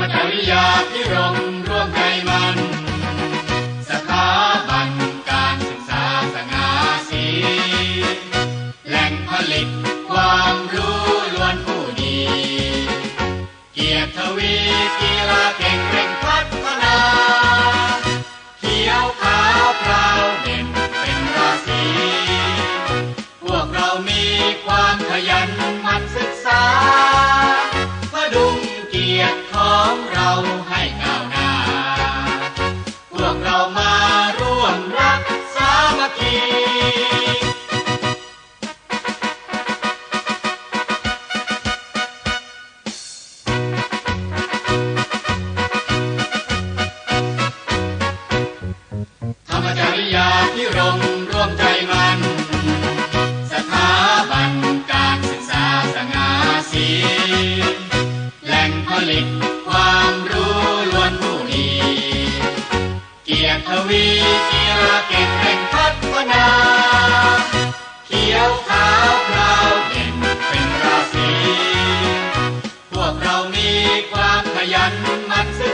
มจริยาพิรมร่วมใจมัน สถาบันการศึกษาสง่าสีแหล่งผลิตความรู้ล้วนผู้ดี เกียรติทวีกีฬาเก่งเร่ง แหลงผลิตความรู้ล้วนผู้ดีเกียรติทวีกีฬาเก่งแห่งพัฒนาเขียวขาวคราวเด่นเป็นราศีพวกเรามีความขยันมันศึก